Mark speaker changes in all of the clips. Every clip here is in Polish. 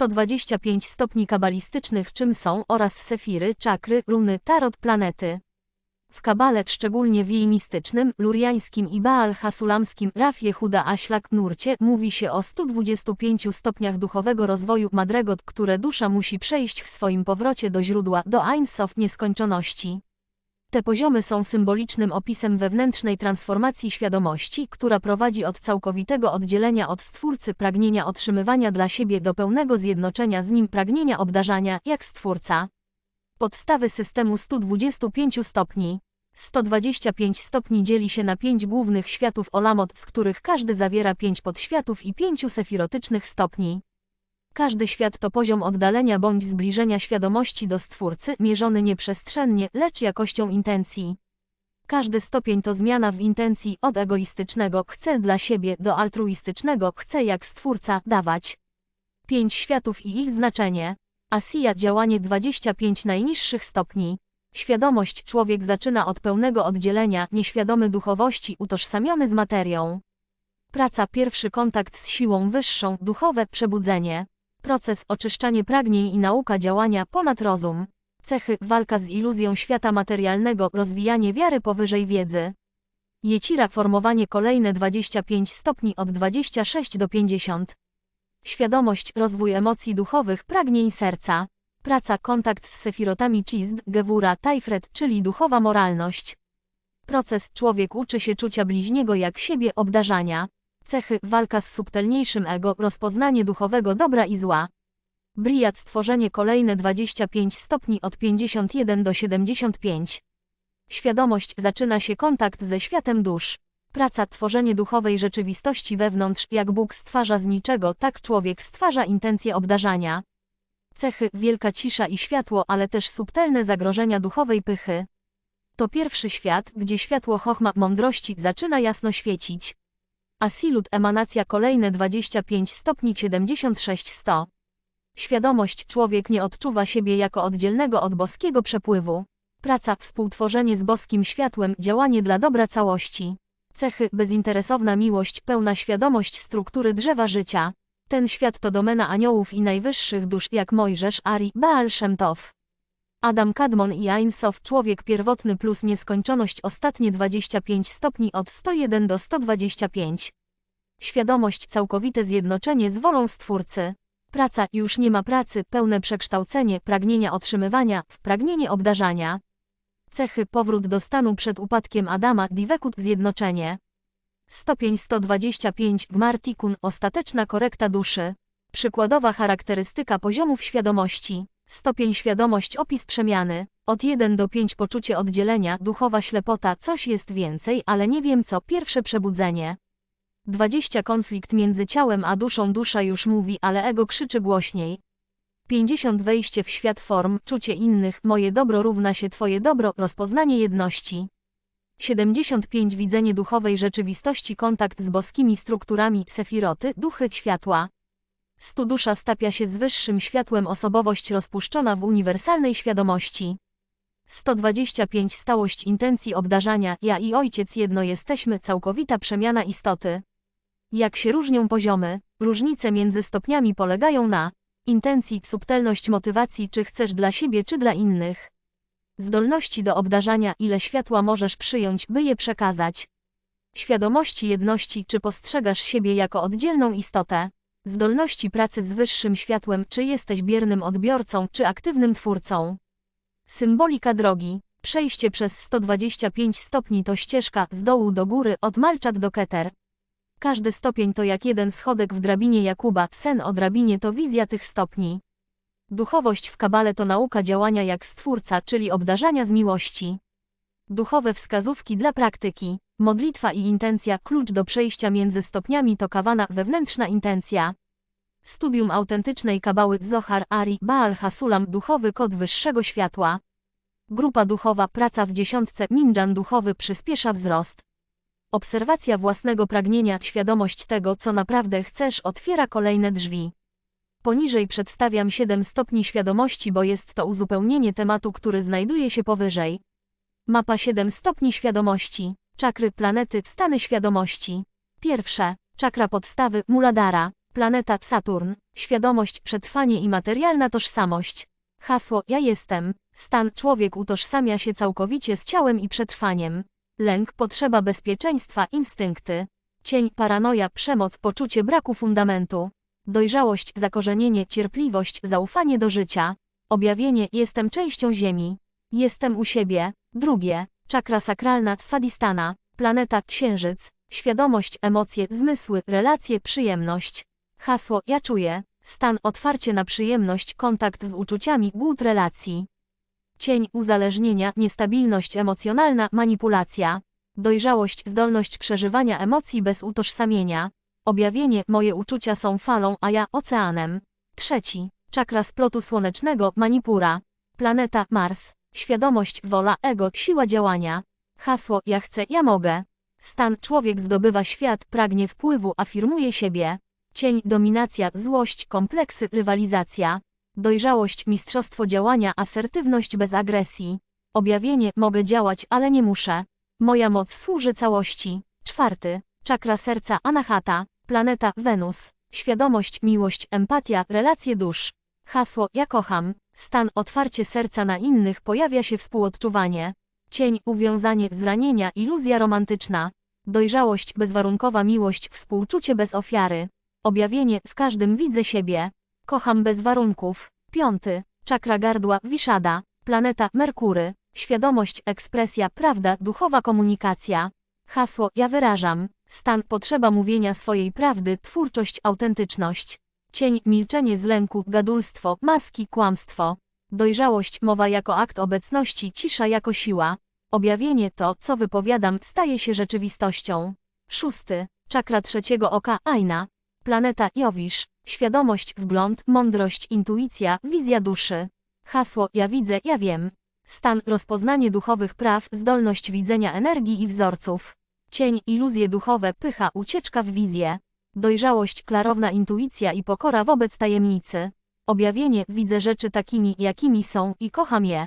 Speaker 1: 125 stopni kabalistycznych czym są oraz sefiry, czakry, runy, tarot, planety. W kabale, szczególnie w jej mistycznym, luriańskim i Baal Hasulamskim, Raf Jehuda Aślak Nurcie, mówi się o 125 stopniach duchowego rozwoju Madregot, które dusza musi przejść w swoim powrocie do źródła, do Ein nieskończoności. Te poziomy są symbolicznym opisem wewnętrznej transformacji świadomości, która prowadzi od całkowitego oddzielenia od Stwórcy pragnienia otrzymywania dla siebie do pełnego zjednoczenia z Nim pragnienia obdarzania, jak Stwórca. Podstawy systemu 125 stopni. 125 stopni dzieli się na pięć głównych światów Olamot, z których każdy zawiera pięć podświatów i pięciu sefirotycznych stopni. Każdy świat to poziom oddalenia bądź zbliżenia świadomości do Stwórcy, mierzony nie przestrzennie, lecz jakością intencji. Każdy stopień to zmiana w intencji od egoistycznego chcę dla siebie do altruistycznego chcę jak Stwórca dawać. Pięć światów i ich znaczenie. Asja działanie 25 najniższych stopni. Świadomość człowiek zaczyna od pełnego oddzielenia, nieświadomy duchowości, utożsamiony z materią. Praca pierwszy kontakt z siłą wyższą, duchowe przebudzenie. Proces oczyszczanie pragnień i nauka działania ponad rozum. Cechy walka z iluzją świata materialnego, rozwijanie wiary powyżej wiedzy. Jecira formowanie kolejne 25 stopni od 26 do 50. Świadomość, rozwój emocji duchowych, pragnień serca. Praca, kontakt z sefirotami Chizd, Gewura, Tajfret, czyli duchowa moralność. Proces, człowiek uczy się czucia bliźniego jak siebie, obdarzania. Cechy, walka z subtelniejszym ego, rozpoznanie duchowego dobra i zła. Briat stworzenie kolejne 25 stopni od 51 do 75. Świadomość zaczyna się kontakt ze światem dusz. Praca tworzenie duchowej rzeczywistości wewnątrz, jak Bóg stwarza z niczego, tak człowiek stwarza intencje obdarzania. Cechy, wielka cisza i światło, ale też subtelne zagrożenia duchowej pychy. To pierwszy świat, gdzie światło chochma mądrości zaczyna jasno świecić. Asilut emanacja kolejne 25 stopni 76 100. Świadomość człowiek nie odczuwa siebie jako oddzielnego od boskiego przepływu. Praca, współtworzenie z boskim światłem, działanie dla dobra całości. Cechy, bezinteresowna miłość, pełna świadomość struktury drzewa życia. Ten świat to domena aniołów i najwyższych dusz, jak Mojżesz, Ari, Baal Szemtow. Adam Kadmon i Ein Sof, człowiek pierwotny plus nieskończoność ostatnie 25 stopni od 101 do 125. Świadomość całkowite zjednoczenie z wolą Stwórcy. Praca już nie ma pracy, pełne przekształcenie, pragnienia otrzymywania, w pragnienie obdarzania. Cechy powrót do stanu przed upadkiem Adama, Divekut zjednoczenie. Stopień 125 Gmartikun ostateczna korekta duszy. Przykładowa charakterystyka poziomów świadomości. Stopień świadomość opis przemiany. Od 1 do 5 poczucie oddzielenia, duchowa ślepota, coś jest więcej, ale nie wiem co, pierwsze przebudzenie. 20 konflikt między ciałem a duszą, dusza już mówi, ale ego krzyczy głośniej. 50 wejście w świat form, czucie innych, moje dobro równa się twoje dobro, rozpoznanie jedności. 75 widzenie duchowej rzeczywistości, kontakt z boskimi strukturami, sefiroty, duchy światła. 100 dusza stapia się z wyższym światłem osobowość rozpuszczona w uniwersalnej świadomości. 125 stałość intencji obdarzania, ja i ojciec jedno jesteśmy, całkowita przemiana istoty. Jak się różnią poziomy, różnice między stopniami polegają na intencji, subtelność motywacji, czy chcesz dla siebie, czy dla innych. Zdolności do obdarzania, ile światła możesz przyjąć, by je przekazać. Świadomości jedności, czy postrzegasz siebie jako oddzielną istotę. Zdolności pracy z wyższym światłem, czy jesteś biernym odbiorcą, czy aktywnym twórcą. Symbolika drogi. Przejście przez 125 stopni to ścieżka z dołu do góry, od Malczat do Keter. Każdy stopień to jak jeden schodek w drabinie Jakuba, sen o drabinie to wizja tych stopni. Duchowość w kabale to nauka działania jak stwórca, czyli obdarzania z miłości. Duchowe wskazówki dla praktyki. Modlitwa i intencja, klucz do przejścia między stopniami to kawana, wewnętrzna intencja. Studium autentycznej kabały Zohar Ari Baal Hasulam duchowy kod wyższego światła. Grupa duchowa praca w dziesiątce Minjan duchowy przyspiesza wzrost. Obserwacja własnego pragnienia, świadomość tego, co naprawdę chcesz, otwiera kolejne drzwi. Poniżej przedstawiam 7 stopni świadomości, bo jest to uzupełnienie tematu, który znajduje się powyżej. Mapa 7 stopni świadomości. Czakry planety, stany świadomości. Pierwsze. Czakra podstawy, Muladara. Planeta Saturn. Świadomość, przetrwanie i materialna tożsamość. Hasło Ja jestem. Stan człowiek utożsamia się całkowicie z ciałem i przetrwaniem. Lęk, potrzeba bezpieczeństwa, instynkty. Cień, paranoja, przemoc, poczucie braku fundamentu. Dojrzałość, zakorzenienie, cierpliwość, zaufanie do życia. Objawienie, jestem częścią Ziemi. Jestem u siebie. Drugie, czakra sakralna, swadistana. Planeta, księżyc. Świadomość, emocje, zmysły, relacje, przyjemność. Hasło, ja czuję. Stan, otwarcie na przyjemność, kontakt z uczuciami, głód relacji. Cień, uzależnienia, niestabilność emocjonalna, manipulacja. Dojrzałość, zdolność przeżywania emocji bez utożsamienia. Objawienie, moje uczucia są falą, a ja oceanem. Trzeci, czakra splotu słonecznego, manipura. Planeta, Mars. Świadomość, wola, ego, siła działania. Hasło, ja chcę, ja mogę. Stan, człowiek zdobywa świat, pragnie wpływu, afirmuje siebie. Cień, dominacja, złość, kompleksy, rywalizacja. Dojrzałość, mistrzostwo działania, asertywność bez agresji. Objawienie, mogę działać, ale nie muszę. Moja moc służy całości. Czwarty, czakra serca, anahata, planeta, Wenus. Świadomość, miłość, empatia, relacje dusz. Hasło, ja kocham. Stan, otwarcie serca na innych, pojawia się współodczuwanie. Cień, uwiązanie, zranienia, iluzja romantyczna. Dojrzałość, bezwarunkowa miłość, współczucie bez ofiary. Objawienie, w każdym widzę siebie. Kocham bez warunków. Piąty, czakra gardła, wiszada, planeta, Merkury. Świadomość, ekspresja, prawda, duchowa komunikacja. Hasło, ja wyrażam. Stan, potrzeba mówienia swojej prawdy, twórczość, autentyczność. Cień, milczenie z lęku, gadulstwo, maski, kłamstwo. Dojrzałość, mowa jako akt obecności, cisza jako siła. Objawienie to, co wypowiadam, staje się rzeczywistością. Szósty, czakra trzeciego oka, Aina. Planeta Jowisz. Świadomość, wgląd, mądrość, intuicja, wizja duszy. Hasło, ja widzę, ja wiem. Stan, rozpoznanie duchowych praw, zdolność widzenia energii i wzorców. Cień, iluzje duchowe, pycha, ucieczka w wizję. Dojrzałość, klarowna intuicja i pokora wobec tajemnicy. Objawienie, widzę rzeczy takimi, jakimi są i kocham je.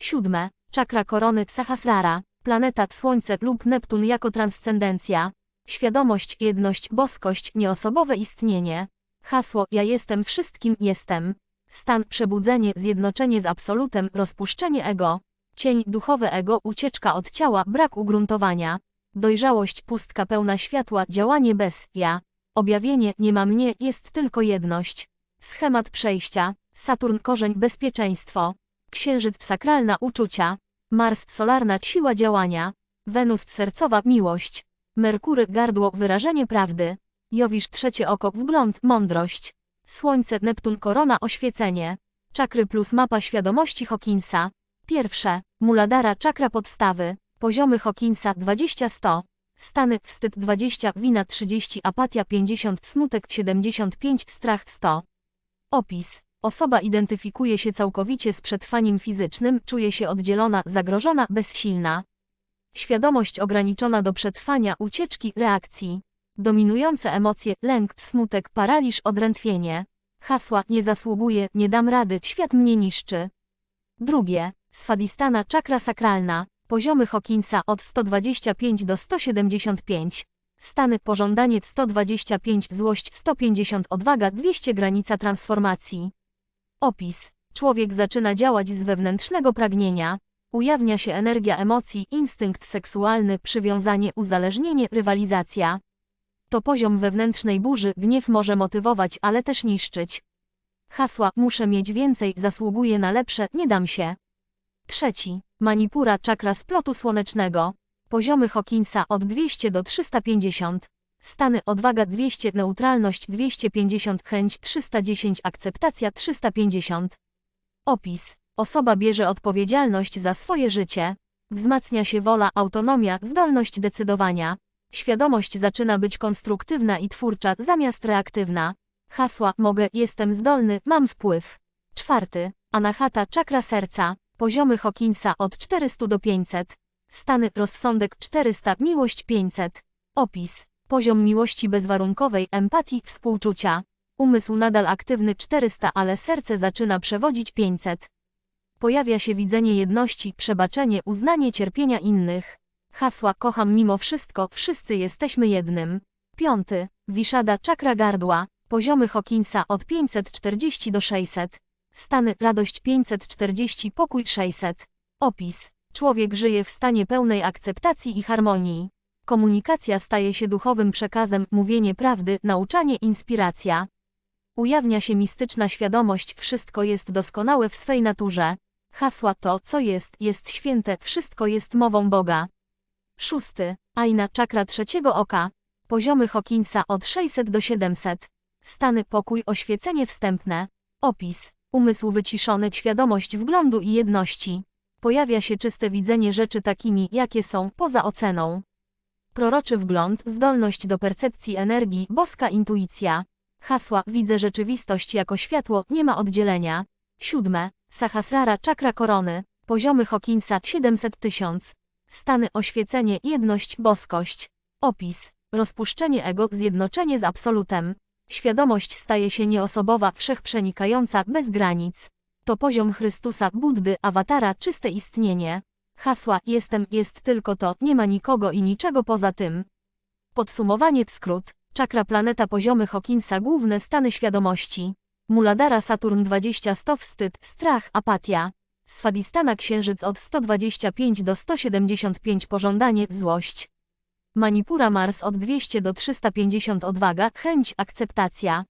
Speaker 1: Siódme, czakra korony Sahasrara, planeta Słońce lub Neptun jako transcendencja. Świadomość, jedność, boskość, nieosobowe istnienie. Hasło, ja jestem wszystkim, jestem. Stan, przebudzenie, zjednoczenie z absolutem, rozpuszczenie ego. Cień, duchowe ego, ucieczka od ciała, brak ugruntowania. Dojrzałość, pustka pełna światła, działanie bez ja. Objawienie, nie ma mnie, jest tylko jedność. Schemat przejścia. Saturn korzeń bezpieczeństwo. Księżyc sakralna uczucia. Mars solarna siła działania. Wenus sercowa miłość. Merkury gardło wyrażenie prawdy. Jowisz trzecie oko wgląd mądrość. Słońce Neptun korona oświecenie. Czakry plus mapa świadomości Hawkinsa. Pierwsze. Muladara czakra podstawy. Poziomy Hawkinsa 20-100. Stany wstyd 20, wina 30, apatia 50, smutek 75, strach 100. Opis. Osoba identyfikuje się całkowicie z przetrwaniem fizycznym, czuje się oddzielona, zagrożona, bezsilna. Świadomość ograniczona do przetrwania, ucieczki, reakcji. Dominujące emocje, lęk, smutek, paraliż, odrętwienie. Hasła, nie zasługuję, nie dam rady, świat mnie niszczy. Drugie. Swadistana czakra sakralna. Poziomy Hawkinsa od 125 do 175. Stany pożądanie 125 złość 150 odwaga 200 granica transformacji. Opis. Człowiek zaczyna działać z wewnętrznego pragnienia. Ujawnia się energia emocji, instynkt seksualny, przywiązanie, uzależnienie, rywalizacja. To poziom wewnętrznej burzy, gniew może motywować, ale też niszczyć. Hasła, muszę mieć więcej, zasługuję na lepsze, nie dam się. Trzeci. Manipura czakra splotu słonecznego. Poziomy Hawkinsa od 200 do 350. Stany odwaga 200, neutralność 250, chęć 310, akceptacja 350. Opis. Osoba bierze odpowiedzialność za swoje życie. Wzmacnia się wola, autonomia, zdolność decydowania. Świadomość zaczyna być konstruktywna i twórcza zamiast reaktywna. Hasła mogę, jestem zdolny, mam wpływ. Czwarty. Anahata czakra serca. Poziomy Hawkinsa od 400 do 500. Stany rozsądek 400, miłość 500. Opis. Poziom miłości bezwarunkowej, empatii, współczucia. Umysł nadal aktywny 400, ale serce zaczyna przewodzić 500. Pojawia się widzenie jedności, przebaczenie, uznanie cierpienia innych. Hasła kocham mimo wszystko, wszyscy jesteśmy jednym. Piąty. Wiszada czakra gardła. Poziomy Hawkinsa od 540 do 600. Stany radość 540 pokój 600. Opis. Człowiek żyje w stanie pełnej akceptacji i harmonii. Komunikacja staje się duchowym przekazem, mówienie prawdy, nauczanie, inspiracja. Ujawnia się mistyczna świadomość, wszystko jest doskonałe w swej naturze. Hasła to, co jest, jest święte, wszystko jest mową Boga. Szósty. Aina czakra trzeciego oka. Poziomy Hawkinsa od 600 do 700. Stany pokój oświecenie wstępne. Opis. Umysł wyciszony, świadomość wglądu i jedności. Pojawia się czyste widzenie rzeczy takimi, jakie są, poza oceną. Proroczy wgląd, zdolność do percepcji energii, boska intuicja. Hasła widzę rzeczywistość jako światło, nie ma oddzielenia. Siódme. Sahasrara czakra korony. Poziomy Hawkinsa 700 tysiąc. Stany oświecenie, jedność, boskość. Opis. Rozpuszczenie ego, zjednoczenie z absolutem. Świadomość staje się nieosobowa, wszechprzenikająca, bez granic. To poziom Chrystusa, Buddy, awatara, czyste istnienie. Hasła jestem, jest tylko to, nie ma nikogo i niczego poza tym. Podsumowanie w skrót. Czakra planeta poziomy Hawkinsa główne stany świadomości. Muladara Saturn 20 100 wstyd, strach, apatia. Swadistana księżyc od 125 do 175 pożądanie, złość. Manipura Mars od 200 do 350 odwaga, chęć, akceptacja.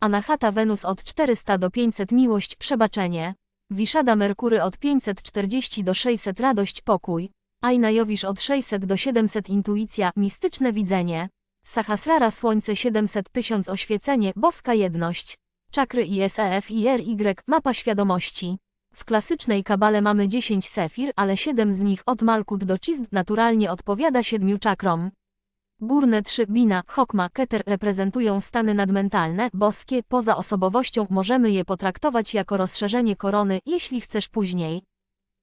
Speaker 1: Anahata Wenus od 400 do 500 miłość, przebaczenie. Wiszada Merkury od 540 do 600 radość, pokój. Aina Jowisz od 600 do 700 intuicja, mistyczne widzenie. Sahasrara Słońce 700 tysiąc oświecenie, boska jedność. Czakry ISEF i RY, mapa świadomości. W klasycznej kabale mamy 10 sefir, ale 7 z nich od Malkut do Cizd naturalnie odpowiada siedmiu czakrom. Górne trzy Bina, Chokma, Keter reprezentują stany nadmentalne, boskie, poza osobowością możemy je potraktować jako rozszerzenie korony, jeśli chcesz później.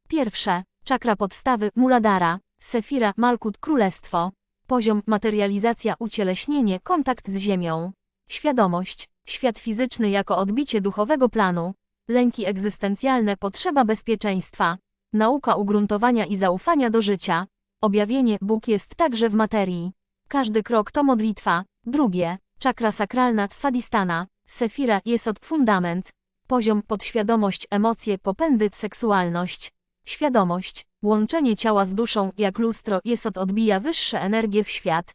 Speaker 1: Pierwsze, czakra podstawy, Muladara, Sefira, Malkut, Królestwo. Poziom, materializacja, ucieleśnienie, kontakt z ziemią. Świadomość, świat fizyczny jako odbicie duchowego planu. Lęki egzystencjalne, potrzeba bezpieczeństwa. Nauka ugruntowania i zaufania do życia. Objawienie, Bóg jest także w materii. Każdy krok to modlitwa. Drugie, czakra sakralna, swadistana. Sefira, jest od fundament. Poziom, podświadomość, emocje, popędy, seksualność. Świadomość, łączenie ciała z duszą, jak lustro, jest od odbija wyższe energie w świat.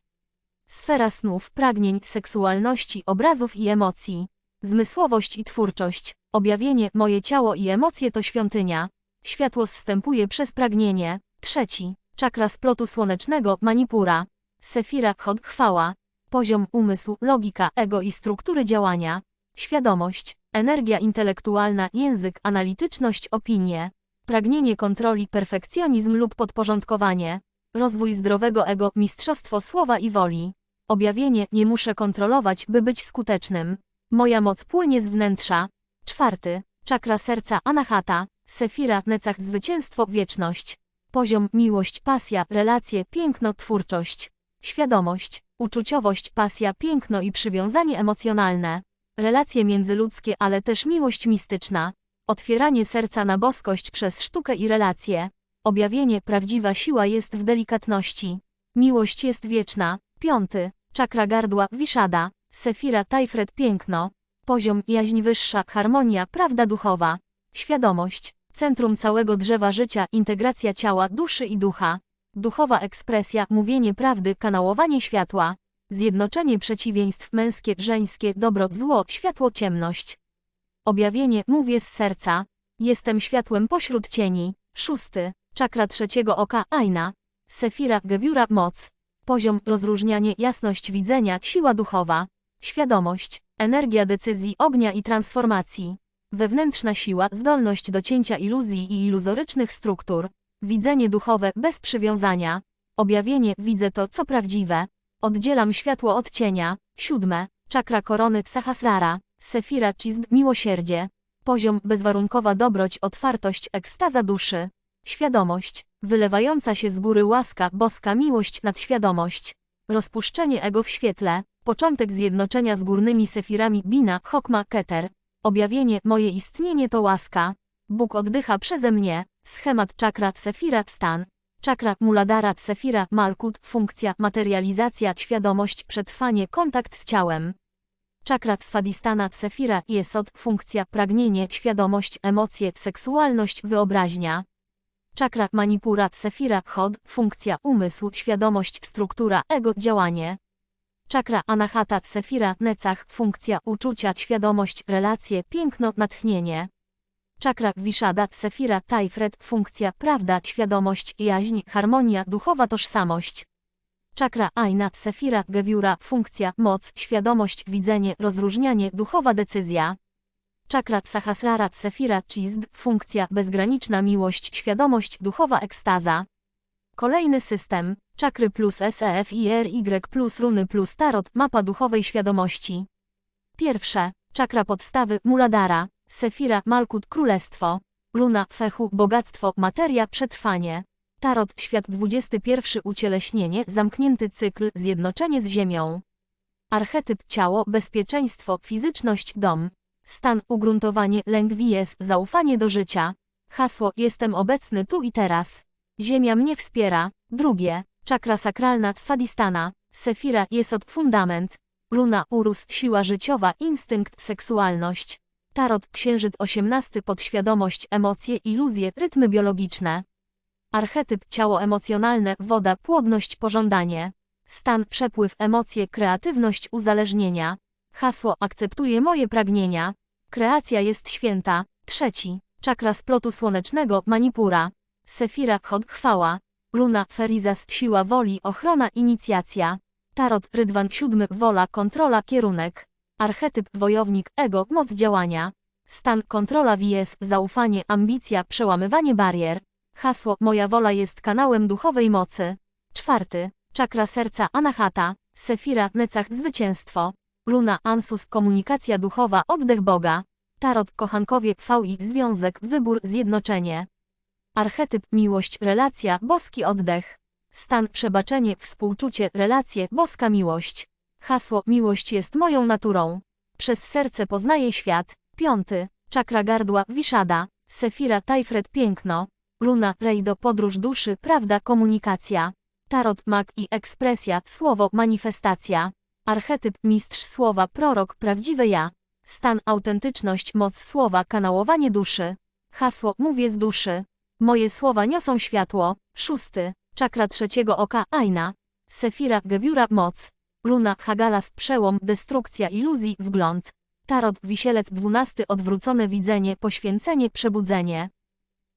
Speaker 1: Sfera snów, pragnień, seksualności, obrazów i emocji. Zmysłowość i twórczość. Objawienie, moje ciało i emocje to świątynia. Światło zstępuje przez pragnienie. Trzeci. Czakra splotu słonecznego, manipura. Sefira, chod, chwała. Poziom, umysł, logika, ego i struktury działania. Świadomość, energia intelektualna, język, analityczność, opinie. Pragnienie kontroli, perfekcjonizm lub podporządkowanie. Rozwój zdrowego ego, mistrzostwo słowa i woli. Objawienie, nie muszę kontrolować, by być skutecznym. Moja moc płynie z wnętrza. Czwarty. Czakra serca, anahata. Sefira, necach, zwycięstwo, wieczność. Poziom, miłość, pasja, relacje, piękno, twórczość. Świadomość, uczuciowość, pasja, piękno i przywiązanie emocjonalne. Relacje międzyludzkie, ale też miłość mistyczna. Otwieranie serca na boskość przez sztukę i relacje. Objawienie, prawdziwa siła jest w delikatności. Miłość jest wieczna. Piąty. Czakra gardła, wiszada. Sefira, tajfret, piękno. Poziom, jaźń wyższa, harmonia, prawda duchowa. Świadomość. Centrum całego drzewa życia, integracja ciała, duszy i ducha. Duchowa ekspresja, mówienie prawdy, kanałowanie światła. Zjednoczenie przeciwieństw męskie, żeńskie, dobro, zło, światło, ciemność. Objawienie, mówię z serca. Jestem światłem pośród cieni. Szósty. Czakra trzeciego oka, Aina. Sefira, Gewiura, moc. Poziom, rozróżnianie, jasność widzenia, siła duchowa. Świadomość, energia decyzji, ognia i transformacji. Wewnętrzna siła, zdolność do cięcia iluzji i iluzorycznych struktur. Widzenie duchowe, bez przywiązania. Objawienie, widzę to, co prawdziwe. Oddzielam światło od cienia. Siódme. Czakra korony Sahasrara. Sefira Chizd, miłosierdzie. Poziom, bezwarunkowa dobroć, otwartość, ekstaza duszy. Świadomość, wylewająca się z góry łaska, boska miłość, nadświadomość. Rozpuszczenie ego w świetle. Początek zjednoczenia z górnymi sefirami Bina, Chokma, Keter. Objawienie, moje istnienie to łaska. Bóg oddycha przeze mnie. Schemat czakra, sefira, stan. Czakra, muladara, sefira, malkut, funkcja, materializacja, świadomość, przetrwanie, kontakt z ciałem. Czakra swadistana Sefira Jesod, funkcja pragnienie, świadomość, emocje, seksualność, wyobraźnia. Czakra manipura Sefira Chod, funkcja umysł, świadomość, struktura, ego, działanie. Czakra anahata Sefira Necach, funkcja uczucia, świadomość, relacje, piękno, natchnienie. Czakra Wiszada Sefira Tajfred, funkcja prawda, świadomość, jaźń, harmonia, duchowa tożsamość. Czakra Aina Sefira Gewiura, funkcja, moc, świadomość, widzenie, rozróżnianie, duchowa decyzja. Czakra Sahasrara Sefira Chizd, funkcja, bezgraniczna miłość, świadomość, duchowa ekstaza. Kolejny system, czakry plus SEF i RY plus runy plus tarot, mapa duchowej świadomości. Pierwsze, czakra podstawy, Muladara, Sefira, Malkut, królestwo. Runa, Fechu, bogactwo, materia, przetrwanie. Tarot, świat 21, ucieleśnienie, zamknięty cykl, zjednoczenie z ziemią. Archetyp, ciało, bezpieczeństwo, fizyczność, dom. Stan, ugruntowanie, lęk wies, zaufanie do życia. Hasło, jestem obecny tu i teraz. Ziemia mnie wspiera. Drugie, czakra sakralna, swadistana. Sefira, jesod, fundament. Runa, urus, siła życiowa, instynkt, seksualność. Tarot, księżyc 18, podświadomość, emocje, iluzje, rytmy biologiczne. Archetyp, ciało emocjonalne, woda, płodność, pożądanie. Stan, przepływ, emocje, kreatywność, uzależnienia. Hasło, akceptuję moje pragnienia. Kreacja jest święta. Trzeci, czakra splotu słonecznego, manipura. Sefira, chod, chwała. Runa, ferizas, siła woli, ochrona, inicjacja. Tarot, rydwan, siódmy, wola, kontrola, kierunek. Archetyp, wojownik, ego, moc działania. Stan, kontrola wies, zaufanie, ambicja, przełamywanie barier. Hasło, moja wola jest kanałem duchowej mocy. Czwarty, czakra serca, anahata. Sefira, necach, zwycięstwo. Runa, ansus, komunikacja duchowa, oddech Boga. Tarot, kochankowie, VI, związek, wybór, zjednoczenie. Archetyp, miłość, relacja, boski oddech. Stan, przebaczenie, współczucie, relacje, boska miłość. Hasło, miłość jest moją naturą. Przez serce poznaję świat. Piąty, czakra gardła, wiszada. Sefira, tajfred, piękno. Luna, rejdo, podróż duszy, prawda, komunikacja. Tarot, mag i ekspresja, słowo, manifestacja. Archetyp, mistrz słowa, prorok, prawdziwe ja. Stan, autentyczność, moc słowa, kanałowanie duszy. Hasło, mówię z duszy. Moje słowa niosą światło. Szósty, czakra trzeciego oka, Aina. Sefira, gewiura, moc. Runa, Hagalas, przełom, destrukcja iluzji, wgląd. Tarot, wisielec, dwunasty, odwrócone widzenie, poświęcenie, przebudzenie.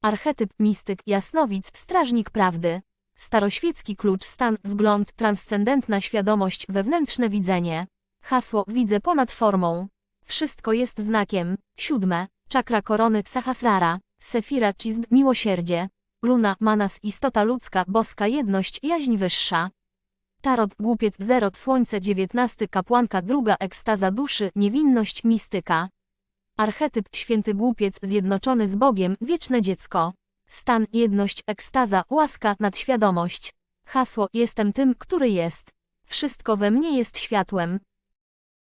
Speaker 1: Archetyp, mistyk, jasnowic, strażnik prawdy. Staroświecki klucz, stan, wgląd, transcendentna świadomość, wewnętrzne widzenie. Hasło, widzę ponad formą. Wszystko jest znakiem. Siódme, czakra korony, Sahasrara. Sefira, Chizd, miłosierdzie. Luna, Manas, istota ludzka, boska jedność, jaźń wyższa. Tarot, głupiec, zero, słońce, dziewiętnasty, kapłanka, druga, ekstaza duszy, niewinność, mistyka. Archetyp, święty głupiec, zjednoczony z Bogiem, wieczne dziecko. Stan, jedność, ekstaza, łaska, nadświadomość. Hasło, jestem tym, który jest. Wszystko we mnie jest światłem.